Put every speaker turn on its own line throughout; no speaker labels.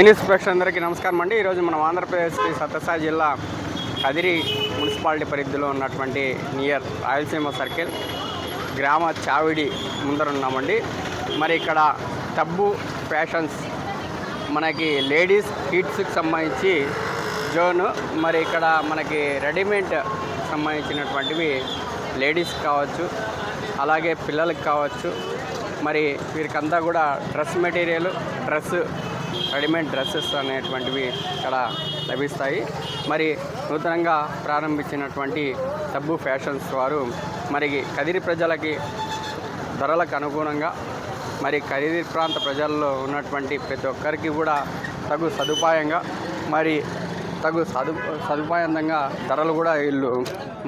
NS ప్రేక్షకులందరికీ నమస్కారం అండి. ఈరోజు మనం ఆంధ్రప్రదేశ్ సత్యసాయి జిల్లా కదిరి మున్సిపాలిటీ పరిధిలో ఉన్నటువంటి నియర్ రాయలసీమ సర్కిల్ గ్రామ చావిడి ముందర ఉన్నామండి. మరి ఇక్కడ టబ్బు ఫ్యాషన్స్ మనకి లేడీస్ కిడ్స్కి సంబంధించి జోన్ మరి ఇక్కడ మనకి రెడీమేడ్ సంబంధించినటువంటివి లేడీస్ కావచ్చు అలాగే పిల్లలకి కావచ్చు. మరి వీరికంతా కూడా dress material dress readymade dresses అనేటువంటివి ఇక్కడ లభిస్తాయి. మరి నూతనంగా ప్రారంభించినటువంటి సబ్బు ఫ్యాషన్స్ వారు మరి కదిరి ప్రజలకి ధరలకు అనుగుణంగా మరి ఖరీదు ప్రాంత ప్రజల్లో ఉన్నటువంటి ప్రతి ఒక్కరికి కూడా తగు సదుపాయంగా మరి తగు సదు సదుపాయంగా ధరలు కూడా వీళ్ళు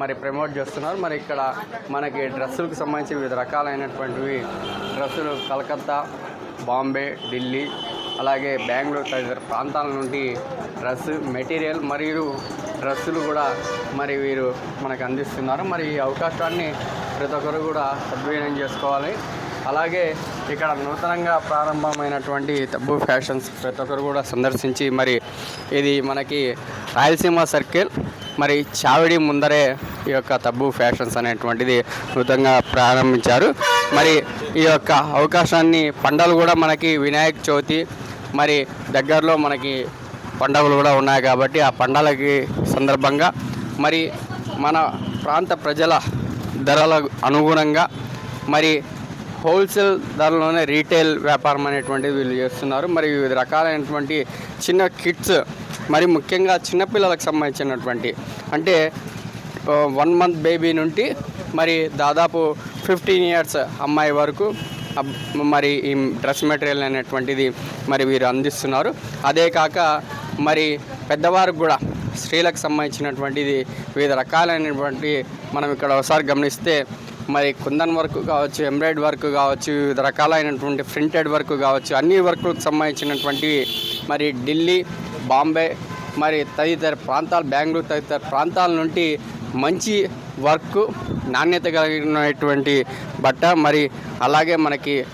మరి ప్రమోట్ చేస్తున్నారు. మరి ఇక్కడ మనకి డ్రెస్సులకు సంబంధించి వివిధ రకాలైనటువంటివి డ్రెస్సులు కలకత్తా బాంబే ఢిల్లీ అలాగే బెంగళూరు తదితర ప్రాంతాల నుండి డ్రెస్ మెటీరియల్ మరియు డ్రెస్సులు కూడా మరి వీరు మనకు అందిస్తున్నారు. మరి ఈ అవకాశాన్ని ప్రతి ఒక్కరు కూడా సద్వినియోగం చేసుకోవాలి. అలాగే ఇక్కడ నూతనంగా ప్రారంభమైనటువంటి తబ్బు ఫ్యాషన్స్ ప్రతి ఒక్కరు కూడా సందర్శించి మరి ఇది మనకి రాయలసీమ సర్కిల్ మరి చావిడి ముందరే ఈ యొక్క తబ్బు ఫ్యాషన్స్ అనేటువంటిది నూతనంగా ప్రారంభించారు. మరి ఈ యొక్క అవకాశాన్ని పండగలు కూడా మనకి వినాయక చవితి మరి దగ్గరలో మనకి పండుగలు కూడా ఉన్నాయి కాబట్టి ఆ పండగలకి సందర్భంగా మరి మన ప్రాంత ప్రజల ధరల అనుగుణంగా మరి హోల్సేల్ ధరలోనే రీటైల్ వ్యాపారం అనేటువంటిది వీళ్ళు చేస్తున్నారు. మరి వివిధ రకాలైనటువంటి చిన్న కిట్స్ మరి ముఖ్యంగా చిన్నపిల్లలకు సంబంధించినటువంటి అంటే వన్ మంత్ బేబీ నుండి మరి దాదాపు ఫిఫ్టీన్ ఇయర్స్ అమ్మాయి వరకు మరి ఈ డ్రెస్ మెటీరియల్ అనేటువంటిది మరి వీరు అందిస్తున్నారు. అదే కాక మరి పెద్దవారికి కూడా స్త్రీలకు సంబంధించినటువంటిది వివిధ రకాలైనటువంటి మనం ఇక్కడ ఒకసారి గమనిస్తే మరి కుందన్ వర్క్ కావచ్చు ఎంబ్రాయిడ్ వర్క్ కావచ్చు వివిధ రకాలైనటువంటి ప్రింటెడ్ వర్క్ కావచ్చు అన్ని వర్క్లకు సంబంధించినటువంటివి మరి ఢిల్లీ బాంబే మరి తదితర ప్రాంతాలు బెంగళూరు తదితర ప్రాంతాల నుండి మంచి వర్క్ నాణ్యత కలిగినటువంటి బట్ట మరి అలాగే మనకి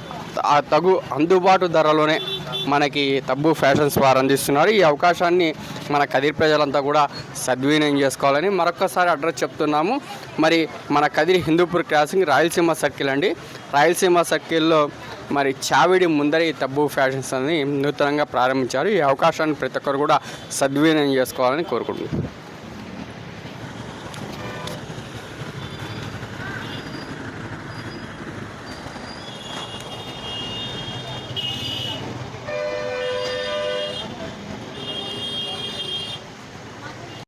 ఆ తగు అందుబాటు ధరలోనే మనకి తబ్బు ఫ్యాషన్స్ వారు అందిస్తున్నారు. ఈ అవకాశాన్ని మన కదిరి ప్రజలంతా కూడా సద్వినియోగం చేసుకోవాలని మరొకసారి అడ్రస్ చెప్తున్నాము. మరి మన కదిరి హిందూపూర్ క్రాసింగ్ రాయలసీమ సర్కిల్ అండి. రాయలసీమ సర్కిల్లో మరి చావిడి ముందర ఈ తబ్బు ఫ్యాషన్స్ అని నూతనంగా ప్రారంభించారు. ఈ అవకాశాన్ని ప్రతి ఒక్కరు కూడా సద్వినియోగం చేసుకోవాలని కోరుకుంటున్నాను